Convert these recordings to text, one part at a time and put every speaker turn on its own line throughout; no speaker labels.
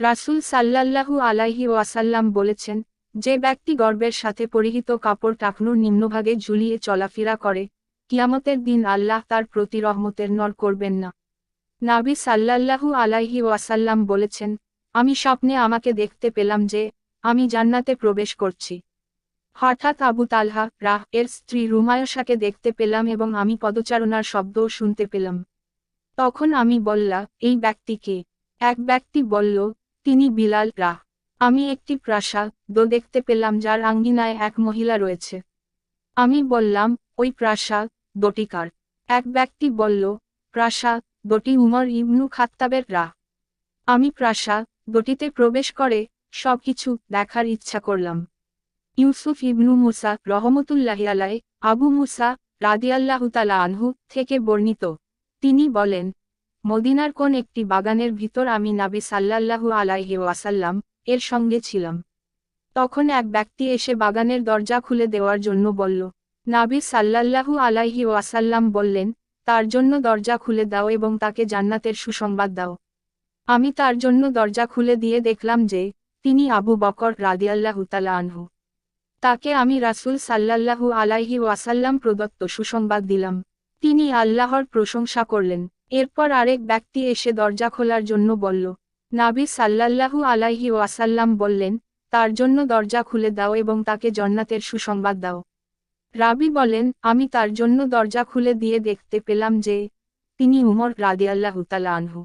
রাসূল সাল্লাল্লাহু আলাইহি ওয়াসাল্লাম বলেছেন, যে ব্যক্তি গর্বের সাথে পরিহিত কাপড় টাকনুর নিম্নভাগে ঝুলিয়ে চলাফেরা করে, কিয়ামতের দিন আল্লাহ তার প্রতি রহমতের নর করবেন না। নাবি সাল্লাল্লাহু আলাইহি ওয়াসাল্লাম বলেছেন, আমি স্বপ্নে আমাকে দেখতে পেলাম যে, আমি জান্নাতে প্রবেশ করছি। হঠাৎ আবু তালহা, রাহ, এর স্ত্রী রুমায়সাকে দেখতে পেলাম এবং আমি পদচারণার শব্দও শুনতে পেলাম। তখন আমি বললা এই ব্যক্তিকে এক ব্যক্তি বলল তিনি বিলাল রাহ। আমি একটি প্রাসাদ দেখতে পেলাম যার আঙ্গিনায় এক মহিলা রয়েছে। আমি বললাম, ওই প্রাসাদ দটিকার এক ব্যক্তি বলল প্রাসাদ দটি উমর ইবনু খাত্তাবের রাহ। আমি প্রাসাদ দটিতে প্রবেশ করে সবকিছু দেখার ইচ্ছা করলাম। ইউসুফ ইবনু মুসা রহমতুল্লাহি আলাই আবু মুসা রাদিয়াল্লাহুতালা আনহু থেকে বর্ণিত। তিনি বলেন মদিনার কোন একটি বাগানের ভিতর আমি নাবি সাল্লাল্লাহু আলাইহি ওয়াসাল্লাম এর সঙ্গে ছিলাম। তখন এক ব্যক্তি এসে বাগানের দরজা খুলে দেওয়ার জন্য বলল, নাবি সাল্লাল্লাহু আলাইহি ওয়াসাল্লাম বললেন, তার জন্য দরজা খুলে দাও এবং তাকে জান্নাতের সুসংবাদ দাও। আমি তার জন্য দরজা খুলে দিয়ে দেখলাম যে, তিনি আবু বকর রাদিয়াল্লাহু তালা আনহু। তাকে আমি রাসূল সাল্লাল্লাহু আলাইহি ওয়াসাল্লাম প্রদত্ত সুসংবাদ দিলাম। তিনি আল্লাহর প্রশংসা করলেন। এরপর আরেক ব্যক্তি এসে দরজা খোলার জন্য বলল, নাবি সাল্লাল্লাহু আলাইহি ওয়াসাল্লাম বললেন, তার জন্য দরজা খুলে দাও এবং তাকে জন্নাতের সুসংবাদ দাও। রাবি বলেন, আমি তার জন্য দরজা খুলে দিয়ে দেখতে পেলাম যে, তিনি উমর রাদিয়াল্লাহু তালা আনহু।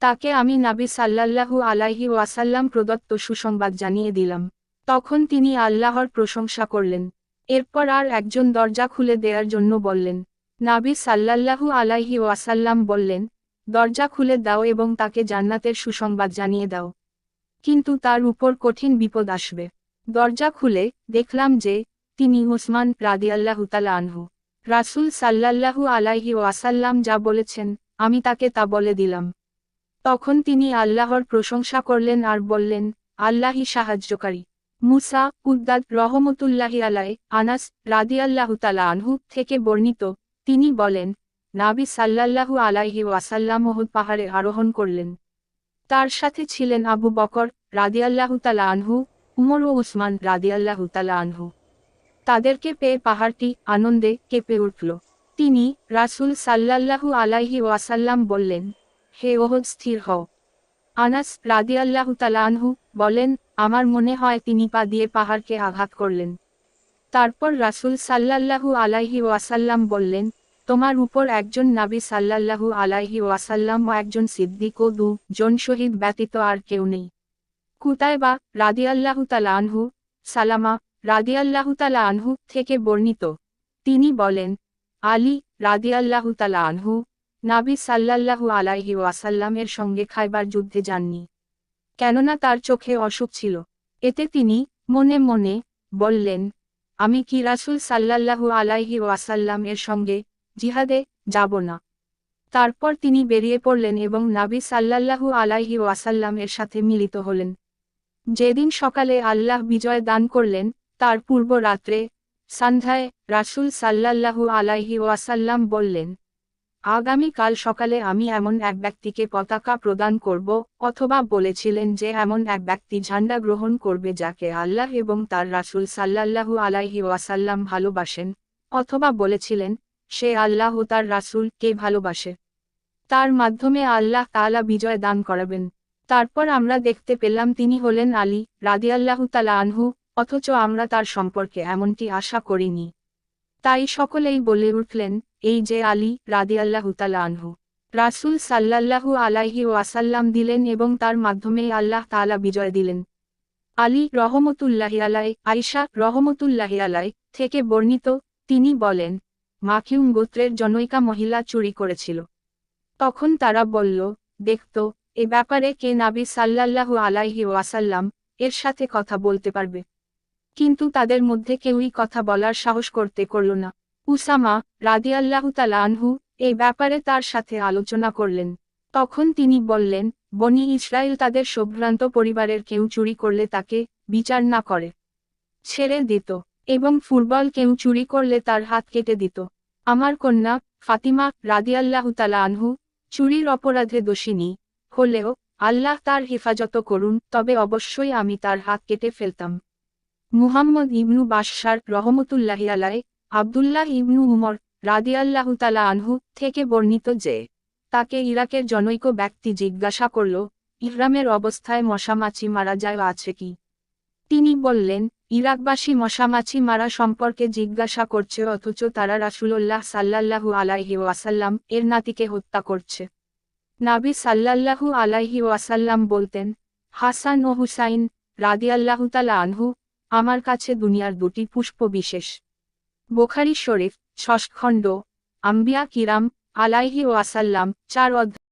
তাকে আমি নাবি সাল্লাল্লাহু আলাইহি ওয়াসাল্লাম প্রদত্ত সুসংবাদ জানিয়ে দিলাম। তখন তিনি আল্লাহর প্রশংসা করলেন। এরপর আর একজন দরজা খুলে দেওয়ার জন্য বললেন নাবি সাল্লাল্লাহু আলাইহি ওয়াসাল্লাম বললেন, দরজা খুলে দাও এবং তাকে জান্নাতের সুসংবাদ জানিয়ে দাও। কিন্তু তার উপর কঠিন বিপদ আসবে। দরজা খুলে দেখলাম যে, তিনি উসমান রাদিয়াল্লাহু তালা আনহু। রাসুল সাল্লাল্লাহু আলাইহি ওয়াসাল্লাম যা বলেছেন, আমি তাকে তা বলে দিলাম। তখন তিনি আল্লাহর প্রশংসা করলেন আর বললেন আল্লাহি সাহায্যকারী। মুসা উদ্দাদ রহমতুল্লাহি আলাই আনাস রাদিয়াল্লাহু তালা আনহু থেকে বর্ণিত তিনি বলেন, নাবি সাল্লাল্লাহু আলাইহি ওয়াসাল্লাম পাহাড়ে আরোহণ করলেন। তার সাথে ছিলেন আবু বকর রাদিয়াল্লাহু তালা আনহু, উমর ও উসমান রাদিয়াল্লাহু তালা আনহু। তাদেরকে পেয়ে পাহাড়টি আনন্দে কেঁপে উঠল। তিনি রাসুল সাল্লাল্লাহু আলাইহি ওয়াসাল্লাম বললেন, হে ওহদ, স্থির হও। আনাস রাদিয়াল্লাহু তালা আনহু বলেন, আমার মনে হয় তিনি পা দিয়ে পাহাড়কে আঘাত করলেন। তারপর রাসুল সাল্লাল্লাহু আলাইহি ওয়াসাল্লাম বললেন, তোমার উপর একজন নাবি সাল্লাল্লাহু আলাইহি ওয়াসাল্লাম ও একজন সিদ্দিক ও দু জন শহীদ ব্যতীত আর কেউ নেই। কুতায়বা রাদিয়াল্লাহু তালা আনহু, সালামা রাদিয়াল্লাহু তালা আনহু থেকে বর্ণিত। তিনি বলেন, আলী রাদিয়াল্লাহু তালা আনহু নাবি সাল্লাল্লাহু আলাইহি ওয়াসাল্লামের সঙ্গে খাইবার যুদ্ধে যাননি। কেননা তার চোখে অসুখ ছিল। এতে তিনি মনে মনে বললেন আমি কি রাসুল সাল্লাল্লাহু আলাইহি ওয়াসাল্লাম এর সঙ্গে জিহাদে যাব না? তারপর তিনি বেরিয়ে পড়লেন এবং নাবি সাল্লাল্লাহু আলাইহি ওয়াসাল্লাম এর সাথে মিলিত হলেন। যেদিন সকালে আল্লাহ বিজয় দান করলেন, তার পূর্ব রাত্রে সন্ধ্যায় রাসুল সাল্লাল্লাহু আলাইহি ওয়াসাল্লাম বললেন আগামীকাল সকালে আমি এমন এক ব্যক্তিকে পতাকা প্রদান করব, অথবা বলেছিলেন যে এমন এক ব্যক্তি ঝান্ডা গ্রহণ করবে যাকে আল্লাহ এবং তার রাসুল সাল্লাল্লাহু আলাইহি ওয়াসাল্লাম ভালোবাসেন, অথবা বলেছিলেন, সে আল্লাহ ও তার রাসুল কে ভালোবাসে? তার মাধ্যমে আল্লাহ তালা বিজয় দান করাবেন। তারপর আমরা দেখতে পেলাম তিনি হলেন আলী রাদিয়াল্লাহু তালা আনহু, অথচ আমরা তার সম্পর্কে এমনটি আশা করিনি। তাই সকলেই বলে উঠলেন, এই যে আলী রাদিয়াল্লাহু তালা আনহু। রাসুল সাল্লাল্লাহু আলাইহি ওয়াসাল্লাম দিলেন এবং তার মাধ্যমে আল্লাহ তালা বিজয় দিলেন। আলী রহমতুল্লাহি আলাই আইসা রহমতুল্লাহি আলাই থেকে বর্ণিত, তিনি বলেন মাকিউম গোত্রের জনৈকা মহিলা চুরি করেছিল। তখন তারা বলল, দেখত, এ ব্যাপারে কে নাবি সাল্লাল্লাহু আলাইহি ওয়াসাল্লাম এর সাথে কথা বলতে পারবে? কিন্তু তাদের মধ্যে কেউই কথা বলার সাহস করতে করল না। উসামা রাদিয়াল্লাহু তালা আনহু এই ব্যাপারে তার সাথে আলোচনা করলেন। তখন তিনি বললেন, বনি ইসরায়েল তাদের সম্ভ্রান্ত পরিবারের কেউ চুরি করলে তাকে বিচার না করে, ছেড়ে দিত, এবং ফুটবল কেউ চুরি করলে তার হাত কেটে দিত। আমার কন্যা ফাতিমা রাদিয়াল্লাহু তালা আনহু চুরির অপরাধে দোষিনী, হলেও আল্লাহ তার হেফাজত করুন, তবে অবশ্যই আমি তার হাত কেটে ফেলতাম। মুহাম্মদ ইবনু বাশার রহমতুল্লাহি আলাই আবদুল্লাহ ইবনু উমর রাদিয়াল্লাহু তালা আনহু থেকে বর্ণিত যে, তাকে ইরাকের জনৈক ব্যক্তি জিজ্ঞাসা করল, ইহরামের অবস্থায় মশামাছি মারা যায় আছে কি? তিনি বললেন, ইরাকবাসী মশামাছি মারা সম্পর্কে জিজ্ঞাসা করছে অথচ তারা রাসূলুল্লাহ সাল্লাল্লাহু আলাইহি ওয়াসাল্লাম এর নাতিকে হত্যা করছে। নাবি সাল্লাল্লাহু আলাইহি ওয়াসাল্লাম বলতেন, হাসান ও হুসাইন রাদিয়াল্লাহু তালা আনহু আমার কাছে দুনিয়ার দুটি পুষ্প বিশেষ। বোখারি শরীফ, ষষ্ঠ খণ্ড, আম্বিয়া কিরাম, আলাইহি ওয়াসাল্লাম, চার অধ্যায়।